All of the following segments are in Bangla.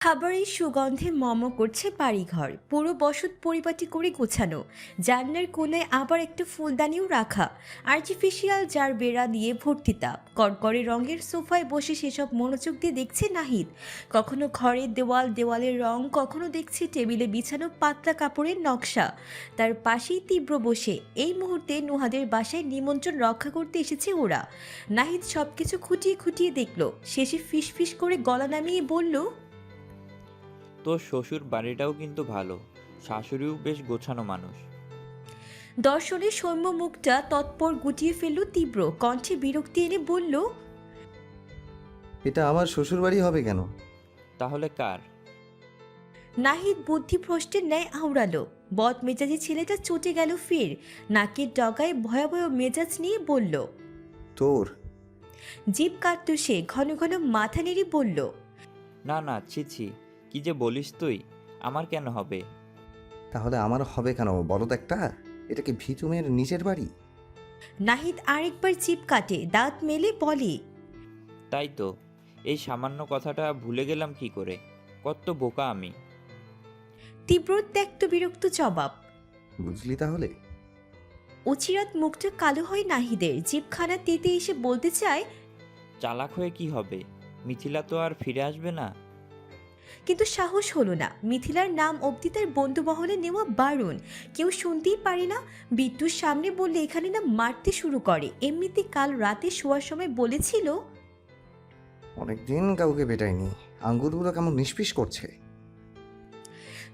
খাবারের সুগন্ধে মম করছে বাড়িঘর। পুরো বসত পরিপাটি করে গোছানো। জানলার কোনায় আবার একটা ফুলদানিও রাখা। আর্টিফিশিয়াল যার বেড়া দিয়ে ভর্তি তাপ। কড়কড়ে রঙের সোফায় বসে সেসব মনোযোগ দিয়ে দেখছে নাহিদ। কখনো ঘরের দেওয়াল, দেওয়ালের রং, কখনো দেখছে টেবিলে বিছানো পাতলা কাপড়ের নকশা। তার পাশেই তীব্র বসে। এই মুহূর্তে নুহাদের বাসায় নিমন্ত্রণ রক্ষা করতে এসেছে ওরা। নাহিদ সব কিছু খুঁটিয়ে খুঁটিয়ে দেখল। শেষে ফিস ফিস করে গলা নামিয়ে বলল তোর শ্বশুর বাড়িটাও কিন্তু ভালো। শাশুড়িও বেশ গোছানো মানুষ। দর্শনের সৌম্য মুখটা তৎপর গুটিয়ে ফেলল তীব্র কণ্ঠে বিরক্তি এনে বলল এটা আমার শ্বশুরবাড়ি হবে কেন? তাহলে কার? নাহিদ বুদ্ধি বুদ্ধিভ্রষ্টের ন্যায় আওড়ালো। বদ মেজাজি ছেলেটা চটে গেল ফের নাকের ডগায় ভয়াবহ মেজাজ নিয়ে বলল তোর? জিভ কাটত সে ঘন ঘন মাথা নেড়ে বলল না না ছি ছি। কি যে বলিস তুই? আমার কেন হবে? তাহলে আমার হবে কেন বলো তো একটা। এটা কি ভিতুমের নিচের বাড়ি? নাহিদ আরেকবার চিপ কাটে দাঁত মেলে বলে তাই তো। এই সামান্য কথাটা ভুলে গেলাম কি করে? কত বোকা আমি। তীব্র ত্যক্ত বিরক্ত জবাব। বুঝলি তাহলে? অচিরাত মুখটা কালো হয় নাহিদের জিভখানা তেতে এসে বলতে চায় চালাক হয়ে কি হবে? মিথিলা তো আর ফিরে আসবে না। কিন্তু সাহস হলো না। মিথিলার নাম অবধি তার বন্ধু মহলে নেওয়া বারণ। কেউ শুনতেই পারে না। বিট্টুর সামনে বললে এখানে না মারতে শুরু করে। এমনিতে কাল রাতে শোয়ার সময় বলেছিল অনেকদিন কাউকে বেটাইনি আঙ্গুরগুলো কেমন নিষ্পিস করছে।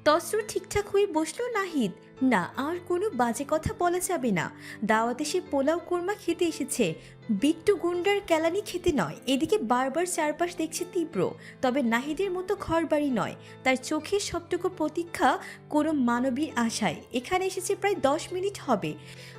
তস্র ঠিকঠাক হয়ে বসল নাহিদ। না, আর কোনো বাজে কথা বলা যাবে না। দাওয়াতে সে পোলাও কোরমা খেতে এসেছে। বিট্টু গুন্ডার কেলানি খেতে নয়, এদিকে বারবার চারপাশ দেখছে তীব্র। তবে নাহিদের মতো ঘর বাড়ি নয়। তার চোখের সবটুকু প্রতীক্ষা কোনো মানবীর আশায়। এখানে এসেছে প্রায় দশ মিনিট হবে।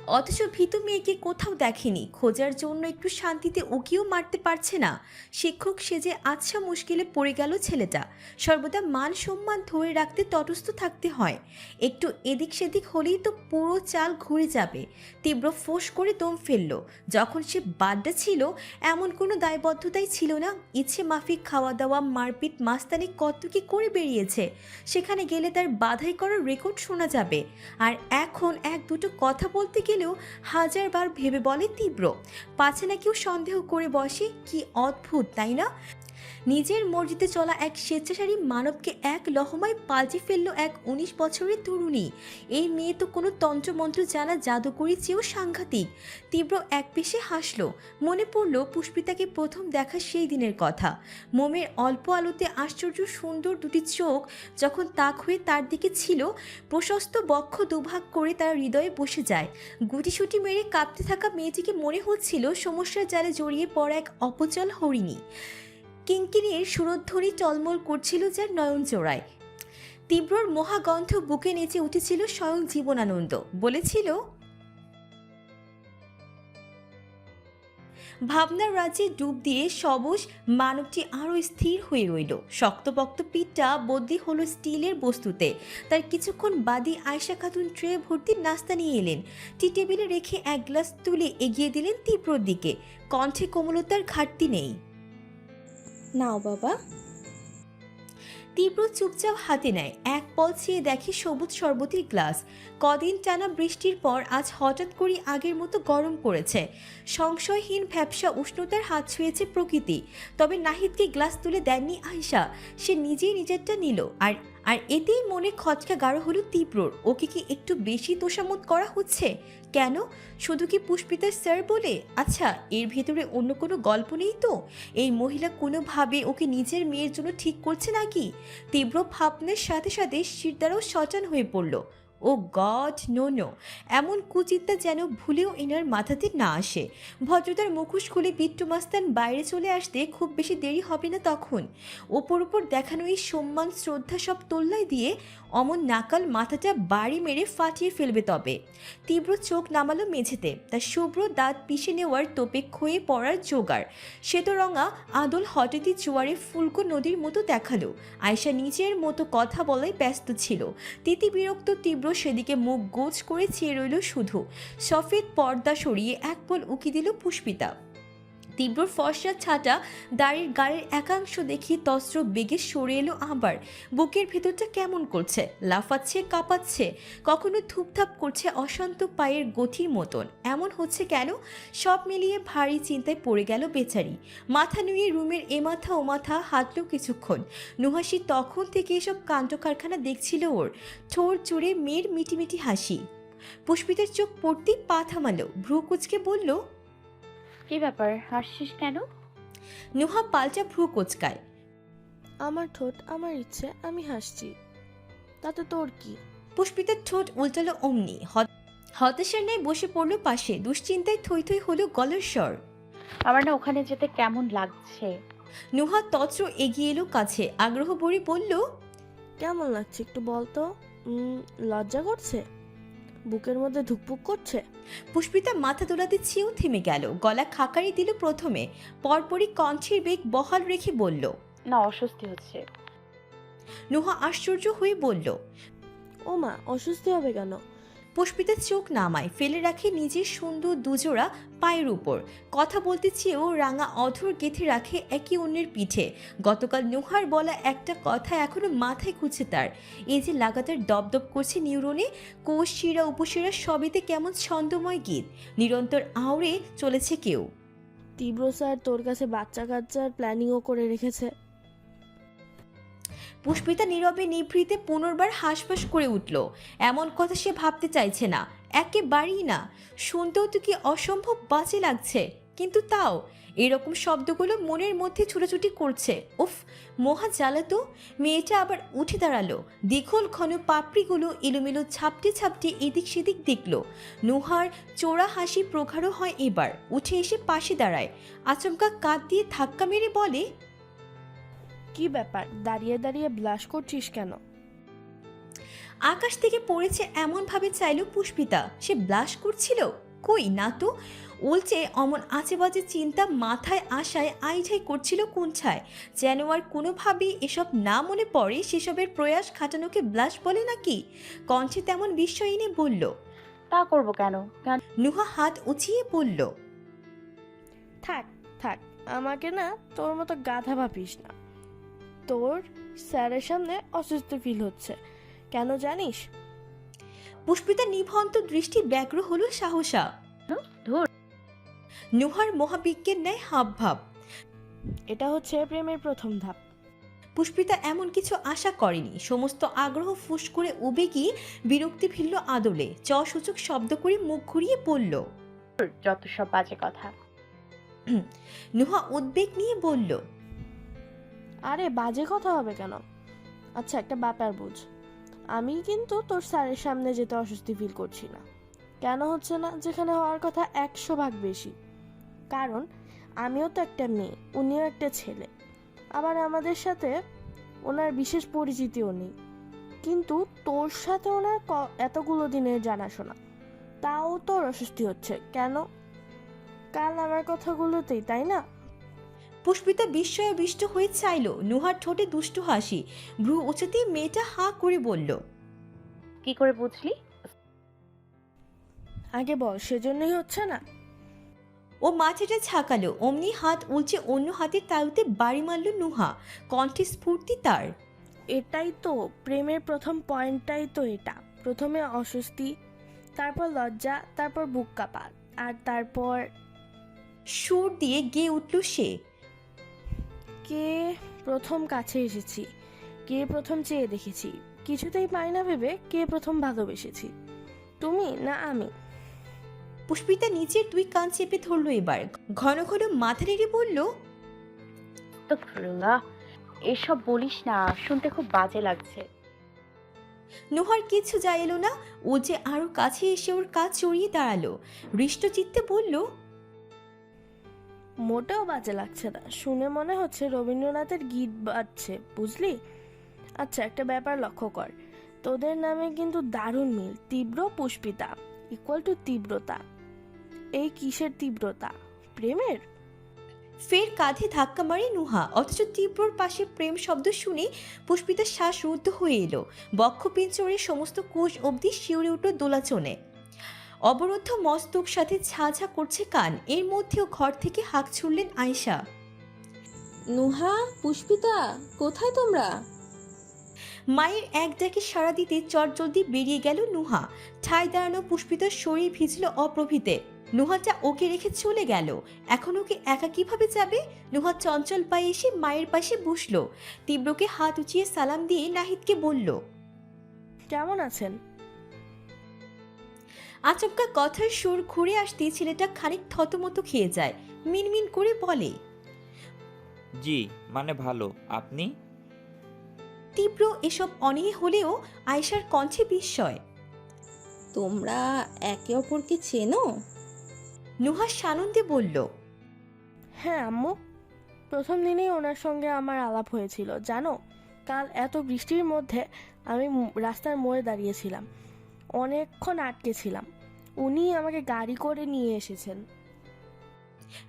অথচ ভীতু মেয়েকে কোথাও দেখেনি। খোঁজার জন্য একটু শান্তিতে উকিও মারতে পারছে না। শিক্ষক সেজে আচ্ছা মুশকিলে পড়ে গেল ছেলেটা। সর্বদা মান সম্মান ধরে রাখতে তটস্থ থাকতে হয়। একটু এদিক সেদিক হলেই তো পুরো চাল ঘুরে যাবে। তীব্র ফোঁস করে দম ফেলল। যখন সে বাড্ডা ছিল, এমন কোনো দায়বদ্ধতাই ছিল না। ইচ্ছে মাফিক খাওয়া দাওয়া মারপিট, মাস্তানি কত কি করে বেরিয়েছে? সেখানে গেলে তার বাধাই করার রেকর্ড শোনা যাবে। আর এখন এক দুটো কথা বলতে গেলেও হাজারবার ভেবে বলে তীব্র। পাছে না কেউ সন্দেহ করে বসে, কি অদ্ভুত, তাই না? নিজের মর্জিতে চলা এক স্বেচ্ছাচারী মানবকে এক লহমায় পাল্টে ফেলল এক উনিশ বছরের তরুণী। এই মেয়ে তো কোনো তন্ত্রমন্ত্র জানা জাদুকরি চেয়েও সাংঘাতিক। তীব্র এক পেশে হাসলো। মনে পড়ল পুষ্পিতাকে প্রথম দেখা সেই দিনের কথা। মোমের অল্প আলোতে আশ্চর্য সুন্দর দুটি চোখ যখন তাক হয়ে তার দিকে ছিল, প্রশস্ত বক্ষ দুভাগ করে তার হৃদয়ে বসে যায়। গুটিসুটি মেরে কাঁপতে থাকা মেয়েটিকে মনে হচ্ছিল সমস্যার জালে জড়িয়ে পড়া এক অপচল হরিণী। কিঙ্কিনির সুরধ্বনি টলমল করছিল যার নয়ন চোরায়। তীব্রর মহাগন্ধ বুকে নেচে উঠেছিল স্বয়ং জীবনানন্দ। বলেছিল, ভাবনার রাজ্যে ডুব দিয়ে সবুজ মানবটি আরও স্থির হয়ে রইল। শক্তপক্ত পিঠটা বদলি হলো স্টিলের বস্তুতে। তার কিছুক্ষণ বাদে আয়শা খাতুন ট্রে ভর্তি নাস্তা নিয়ে এলেন। টি টেবিলে রেখে এক গ্লাস তুলে এগিয়ে দিলেন তীব্রর দিকে। কণ্ঠে কোমলতার ঘাটতি নেই। নাও বাবা। তীব্র চুপচাপ হাতে নেয়, এক পল চেয়ে দেখে সবুজ শরবতের গ্লাস। কদিন টানা বৃষ্টির পর আজ হঠাৎ করে আগের মতো গরম পড়েছে। সংশয়হীন ভ্যাবসা উষ্ণতার হাত ছুঁয়েছে প্রকৃতি। তবে নাহিদকে গ্লাস তুলে দেননি আয়সা সে নিজেই নিজেরটা নিল আর আর এতেই মনে খচকা গাঢ় হলো তীব্রর। ওকে কি একটু বেশি তোষামত করা হচ্ছে? কেন? শুধু কি পুষ্পিতার স্যার বলে? আচ্ছা এর ভেতরে অন্য কোনো গল্প নেই তো? এই মহিলা কোনোভাবে ওকে নিজের মেয়ের জন্য ঠিক করছে নাকি? তীব্র ভাবনের সাথে সাথে শিরদারাও সচান হয়ে পড়ল। ও গড নো নো এমন কুচিন্তা যেন ভুলেও এনার মাথাতে না আসে। ভদ্রতার মুখোশ খুলে বিট্টু মাস্তান বাইরে চলে আসতে খুব বেশি দেরি হবে না তখন। ওপর ওপর দেখানো এই সম্মান, শ্রদ্ধা সব তোল্লাই দিয়ে অমন নাকাল মাথাটা বাড়ি মেরে ফাটিয়ে ফেলবে তবে। তীব্র চোখ নামালো মেঝেতে, তার শুভ্র দাঁত পিষে নেওয়ার তোপে ক্ষয়ে পড়ার জোগাড়। শ্বেতরঙা আদল হঠাৎই জোয়ারে ফুলকো নদীর মতো দেখাল। আয়সা নিজের মতো কথা বলায় ব্যস্ত ছিল। তিতি বিরক্ত, তীব্র সেদিকে মুখ গোজ করে চেয়ে রইল শুধু। সফেদ পর্দা সরিয়ে এক পল উঁকি দিল পুষ্পিতা। তীব্র ফর্সা ছাটা দাড়ির গায়ের একাংশ দেখি তস্ত্র বেগে সরে এলো আবার। বুকের ভেতরটা কেমন করছে? লাফাচ্ছে, কাঁপাচ্ছে? কখনো থুপথাপ করছে অশান্ত পায়ের গতির মতন। এমন হচ্ছে কেন? সব মিলিয়ে ভারী চিন্তায় পড়ে গেল বেচারি। মাথা নুয়ে রুমের এ মাথা ও মাথা হাঁটলো কিছুক্ষণ। নুহাসি তখন থেকে এসব কাণ্ড কারখানা দেখছিল ওর। ঠোর জুড়ে মেয়ের মিটিমিটি হাসি। পুষ্পিতের চোখ পড়তেই পা থামালো। ভ্রু কুচকে বলল কি ব্যাপার? হাসছিস কেন? নুহা পাল্টা ভ্রু কোচকায়। আমার ঠোঁট আমার ইচ্ছে আমি হাসছি। তাতে তোর কি? পুষ্পিতার ঠোঁট উল্টালো অমনি। হত- হতাশার ন্যায় বসে পড়ল পাশে। দুশ্চিন্তায় থই থই হলো গলার স্বর। আমার না ওখানে যেতে কেমন লাগছে? নুহা তত্র এগিয়ে এলো কাছে। আগ্রহ ভরে বলল কেমন লাগছে একটু বলতো উম, লজ্জা করছে? বুকের মধ্যে ধুকপুক করছে? পুষ্পিতা মাথা তোলাতে চেয়েও থেমে গেল। গলা খাকারি দিল প্রথমে। পরপরই কণ্ঠের বেগ বহাল রেখে বলল না অস্বস্তি হচ্ছে। নুহা আশ্চর্য হয়ে বলল ও মা অসুস্থ হবে কেন? পুষ্পিতা চোখ নামায়, ফেলে রাখে নিজের সুন্দর দুজোড়া পায়ের উপর। কথা বলতে চেয়েও রাঙা অধর গেঁথে রাখে একে অন্যের পিঠে। গতকাল নুহার বলা একটা কথা এখনও মাথায় খুঁজছে তার। এই যে লাগাতার দপদপ করছে নিউরনে, কোষ, শিরা, উপশিরা সবেতে কেমন ছন্দময় গীত। নিরন্তর আওড়ে চলেছে কেউ। তীব্র স্যার, তোর কাছে বাচ্চা কাচ্চার প্ল্যানিংও করে রেখেছে। পুষ্পিতা নীরবে নিভৃতে পুনর্বার হাঁসফাঁস করে উঠল। এমন কথা সে ভাবতে চাইছে না। একেবারেই না। শুনতেও তো কি অসম্ভব বাজে লাগছে। কিন্তু তাও, এরকম শব্দগুলো মনের মধ্যে ছুটাছুটি করছে। উফ, মহা জ্বালাতো মেয়েটা আবার উঠে দাঁড়াল। দীঘল ঘন পাপড়িগুলো এলোমেলো ছাপটে ছাপটে এদিক সেদিক দেখল। নুহার চোরা হাসি প্রগাঢ় হয় এবার। উঠে এসে পাশে দাঁড়ায়। আচমকা কাঁধ দিয়ে ধাক্কা মেরে বলে কি ব্যাপার? দাঁড়িয়ে দাঁড়িয়ে ব্লাশ করছিস কেন? আকাশ থেকে পড়েছে এমনভাবে চাইল পুষ্পিতা। সে ব্লাশ করছিল? কই না তো? উলচে অমন আজে বাজে চিন্তা মাথায় আশায় আইঝাই করছিল কুঞ্ছায়। যেন আর কোনোভাবেই এসব না মনে পড়ে সেসবের প্রয়াস খাটানোকে ব্লাশ বলে নাকি? কণ্ঠে তেমন বিস্ময় এনে বলল তা করব কেন? কেন? নুহা হাত উঁচিয়ে বলল থাক থাক আমাকে না তোর মতো গাধা ভাবিস না। তোর স্যারের সামনে অসুস্থ ফিল হচ্ছে। কেন জানিস? পুষ্পিতা নিভন্ত দৃষ্টি ব্যগ্র হলো সাহসা। ধুর নুহার মহাবিজ্ঞের ন্যায় হাব ভাব এটা হচ্ছে প্রেমের প্রথম ধাপ। পুষ্পিতা এমন কিছু আশা করেনি। সমস্ত আগ্রহ ফুস করে উবে গিয়ে বিরক্তি ফিরল আদলে। চ সূচক শব্দ করে মুখ ঘুরিয়ে পড়ল যত সব বাজে কথা। নুহা উদ্বেগ নিয়ে বলল আরে, বাজে কথা হবে কেন? আচ্ছা একটা ব্যাপার বুঝ। আমি কিন্তু তোর স্যারের সামনে যেতে অস্বস্তি ফিল করছি না। কেন হচ্ছে না? যেখানে হওয়ার কথা একশো ভাগ বেশি। কারণ, আমিও তো একটা মেয়ে, উনিও একটা ছেলে। আবার আমাদের সাথে ওনার বিশেষ পরিচিতিও নেই। কিন্তু তোর সাথে ওনার এতগুলো দিনের জানাশোনা, তাও তোর অস্বস্তি হচ্ছে। কেন? কাল আমার কথাগুলোতেই, তাই না? পুষ্পিতা বিস্ময়ে বিষ্ট হয়ে চাইল নুহার ঠোঁটে দুষ্টু হাসি। ভ্রু উঁচাতেই মেয়েটা হাঁ করে বলল কি করে বুঝলি? আগে বল সেজন্যই হচ্ছে না। ও মাথাটা ছাকালো অমনি হাত উলচে অন্য হাতের তালুতে বাড়ি মারল নুহা কণ্ঠে স্ফূর্তি তার। এটাই তো প্রেমের প্রথম পয়েন্টটাই তো এটা। প্রথমে অস্বস্তি তারপর লজ্জা তারপর বুক কাঁপা আর তারপর সুর দিয়ে গেয়ে উঠল সে। কে প্রথম কাছে এসেছি কে প্রথম চেয়ে দেখেছি কিছুতেই পাই না ভেবে কে প্রথম ভালোবেসেছি। তুমি না আমি। পুষ্পিতা নিচের দুই কান চেপে ধরলো এবার ঘন ঘন মাথা নেড়ে বলল তো এসব বলিস না শুনতে খুব বাজে লাগছে। নোহার কিছু যায় এলো না ও যে আরও কাছে এসে ওর কাজ চড়িয়ে দাঁড়াল হৃষ্টচিত্তে বলল মোটেও বাজে লাগছে না। শুনে মনে হচ্ছে রবীন্দ্রনাথের গীত বাজছে, বুঝলি? আচ্ছা একটা ব্যাপার লক্ষ্য কর। তোদের নামে কিন্তু দারুণ মিল, তীব্র পুষ্পিতা ইকুয়াল টু তীব্রতা। এই কিসের তীব্রতা? প্রেমের? ফের কাঁধে ধাক্কা মারে নুহা, অথচ তীব্রর পাশে প্রেম শব্দ শুনে পুষ্পিতার শ্বাস রুদ্ধ হয়ে এলো। বক্ষ পিঞ্চরে সমস্ত কোষ অবধি শিউরে উঠল দোলাচনে। অবরুদ্ধ মস্তক সাথে ঝাঝা করছে কান। এর মধ্যেও ঘর থেকে হাঁক ছুড়লেন আয়শা। নুহা পুষ্পিতা কোথায় তোমরা? মায়ের এক ডাকে সাড়া দিতে চটজলদি বেরিয়ে গেল নুহা। ঠাই দাঁড়ানো পুষ্পিতার শরীর ভিজল অপ্রভিতে। নুহাটা ওকে রেখে চলে গেল। এখন ওকে একা কীভাবে যাবে? নুহা চঞ্চল পায়ে এসে মায়ের পাশে বসল। তীব্রকে হাত উঁচিয়ে সালাম দিয়ে নাহিদকে বলল কেমন আছেন? আচমকা কথার সুর ঘুরে আসতে ছেলেটা খানিক থতমত খেয়ে যায়। মিনমিন করে বলে জি মানে ভালো। আপনি? তীব্র এসব অনীহে হলেও আয়েশার কণ্ঠে বিস্ময় তোমরা একে অপরকে চেনো? নুহা সানন্দে বলল হ্যাঁ আম্মু। প্রথম দিনেই ওনার সঙ্গে আমার আলাপ হয়েছিল জানো? কাল এত বৃষ্টির মধ্যে আমি রাস্তার মোড়ে দাঁড়িয়েছিলাম। অনেকক্ষণ আটকে ছিলাম। উনি আমাকে গাড়ি করে নিয়ে এসেছেন।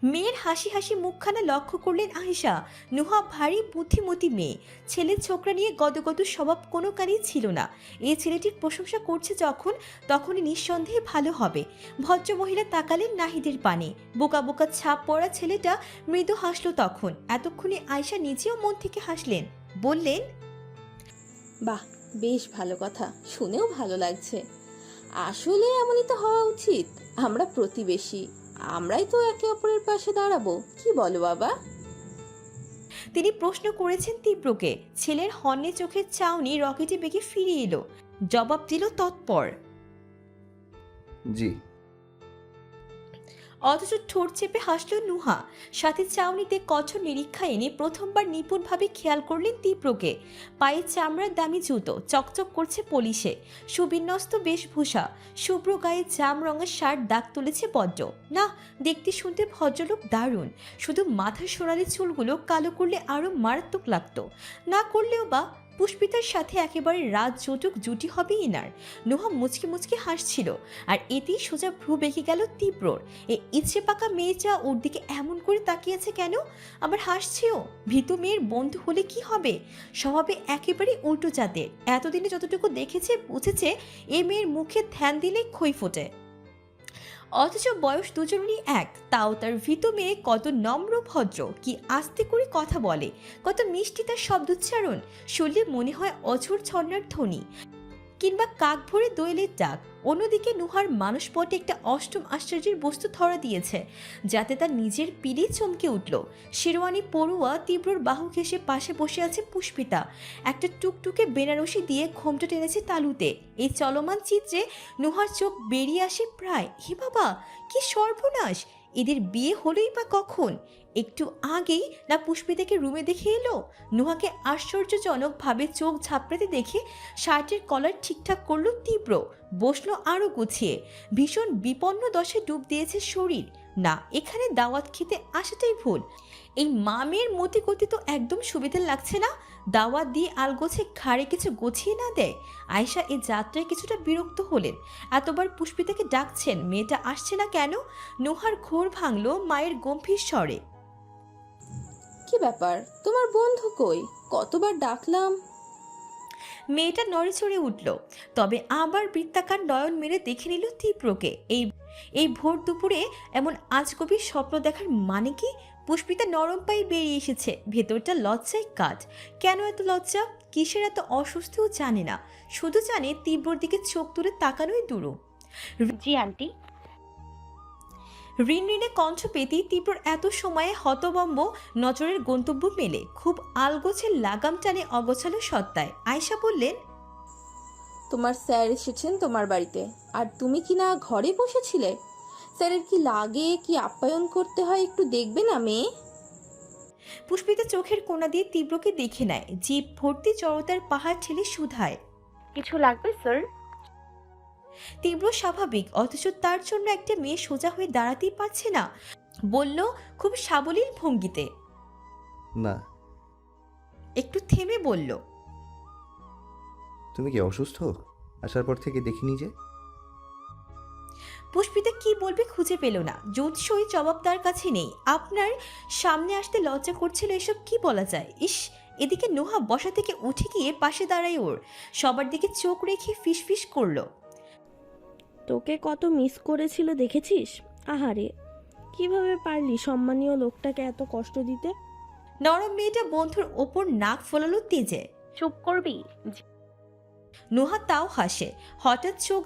মেয়ের হাসি হাসি মুখখানা লক্ষ্য করলেন আয়েশা। নুহা ভারী বুদ্ধিমতী মেয়ে। ছেলের ছোকরা নিয়ে গদগদ স্বভাব কোনো কারই ছিল না। এই ছেলেটির প্রশংসা করছে যখন তখনই নিঃসন্দেহে ভালো হবে। ভদ্র মহিলা তাকালেন নাহিদের পানে। বোকা বোকা ছাপ পড়া ছেলেটা মৃদু হাসলো তখন। এতক্ষণে আয়সা নিজেও মন থেকে হাসলেন। বললেন বাহ বেশ ভালো কথা শুনেও ভালো লাগছে। আসলে এমনই তো হওয়া উচিত আমরা প্রতিবেশী আমরাই তো একে অপরের পাশে দাঁড়াবো কি বলো বাবা? তিনি প্রশ্ন করেছেন তীব্রকে ছেলের হর্নে চোখের চাউনি রকেটে বেগে ফিরে এলো জবাব দিল তৎপর। জি। অথচ ঠোঁট চেপে হাসল নুহা। সাথে চাউনিতে কঠোর নিরীক্ষা এনে প্রথমবার নিপুণভাবে খেয়াল করলেন তীব্রকে। পায়ে চামড়ার দামি জুতো, চকচক করছে পলিশে। সুবিন্যস্ত বেশভূষা, শুভ্র গায়ে জাম রঙের শার্ট দাগ তুলেছে বড্ড। না, দেখতে শুনতে ভদ্রলোক দারুণ। শুধু মাথার সোনালি চুলগুলো কালো করলে আরও মারাত্মক লাগতো। না করলেও বা পুষ্পিতার সাথে একেবারে রাত জোটক জুটি হবে এনার নুহা মুচকি মুচকি হাসছিল আর এতেই সোজা ভ্রু বেঁকে গেল তীব্রর। এ ইচ্ছে পাকা মেয়েটা ওর দিকে এমন করে তাকিয়েছে কেন? আবার হাসছেও? ভীতু মেয়ের বন্ধু হলে কি হবে? স্বভাবে একেবারে উল্টো জাতের। এতদিনে যতটুকু দেখেছে, বুঝেছে, এ মেয়ের মুখে ধ্যান দিলে খই ফোটে। অথচ বয়স দুজনেরই এক। তাও তার ভীত মেয়ে কত নম্র ভদ্র, কি আস্তে করে কথা বলে, কত মিষ্টি তার শব্দোচ্চারণ, শুনলে মনে হয় অঝোর ছন্নার ধ্বনি। কিংবা কাক ভরে দোয়েলের ডাক। অন্যদিকে নুহার মানসপটে একটা অষ্টম আশ্চর্যের বস্তু ধরা দিয়েছে, যাতে তার নিজের পিড়ে চমকে উঠল। শেরওয়ানি পড়ুয়া তীব্রর বাহু ঘেসে পাশে বসে আছে পুষ্পিতা। একটা টুকটুকে বেনারসি দিয়ে ঘোমটা টেনেছে তালুতে। এই চলমান চিত্রে নুহার চোখ বেরিয়ে আসে প্রায়, হে বাবা, কি সর্বনাশ! এদের বিয়ে হলোই বা কখন? একটু আগেই না পুষ্পিতাকে রুমে দেখে এলো? নোহাকে আশ্চর্যজনকভাবে চোখ ঝাপড়াতে দেখে শার্টের কলার ঠিকঠাক করল তীব্র, বসল আরও গুছিয়ে। ভীষণ বিপন্ন দশে ডুব দিয়েছে শরীর। না, এখানে দাওয়াত খেতে আসাটাই ভুল। এই মামের মতি গতি তো একদম সুবিধা লাগছে না। দাওয়াত দিয়ে আলগোছে ঘাড়ে কিছু গোছিয়ে না দেয়। আয়শা এই যাত্রায় কিছুটা বিরক্ত হলেন। এতবার পুষ্পিতাকে ডাকছেন মেয়েটা আসছে না কেন? নোহার ঘোর ভাঙলো মায়ের গম্ভীর স্বরে। কি ব্যাপার? তোমার বন্ধু কই? কতবার ডাকলাম? মেয়েটা নড়ে চড়ে উঠল। তবে আবার বৃত্তাকার নয়ন মেরে দেখে নিল তীব্রকে। এই এই ভোর দুপুরে এমন আজগবি স্বপ্ন দেখার মানে কি? পুষ্পিতা নরম পায়ে বেরিয়ে এসেছে। ভেতরটা লজ্জায় কাজ কেন এত লজ্জা? কিসের এত অসুস্থও জানে না। শুধু জানে তীব্রর দিকে চোখ তুলে তাকানোই দূরও জি আন্টি। ঋণঋণে কণ্ঠ পেতেই তীব্র এত সময়ে হতবম্ব নজরের গন্তব্য মেলে। খুব আলগোছের লাগাম টানে অগোছালো সত্তায়। আয়শা বললেন তোমার স্যার এসেছেন তোমার বাড়িতে। আর তুমি কি না ঘরে বসেছিলে? স্যারের কি লাগে কি আপ্যায়ন করতে হয় একটু দেখবে না মেয়ে? পুষ্পিতা চোখের কোণা দিয়ে তীব্রকে দেখে নেয়। জিভ ভর্তি জড়তার পাহাড় ছেলে শুধায়। কিছু লাগবে স্যার? তীব্র স্বাভাবিক অথচ তার জন্য একটা মেয়ে সোজা হয়ে দাঁড়াতেই পারছে না। বলল খুব সাবলীল ভঙ্গিতে। না। একটু থেমে বলল তুমি কি অসুস্থ? আসার পর থেকে দেখিনি যে? পুষ্পিতা কি বলবে খুঁজে পেল না। জোৎসই জবাব তার কাছে নেই। আপনার সামনে আসতে লজ্জা করছিল এসব কি বলা যায়? ইস এদিকে নোহা বসা থেকে উঠে গিয়ে পাশে দাঁড়াই ওর। সবার দিকে চোখ রেখে ফিসফিস করল। তোকে কত মিস করেছিল দেখেছিস? আহারে কীভাবে পারলি সম্মানীয় লোকটাকে এত কষ্ট দিতে? নরম মেয়েটা বন্ধুর ওপর নাক ফোলালো তেজে। চুপ করবি? নোহা তাও হাসে। হঠাৎ চোখ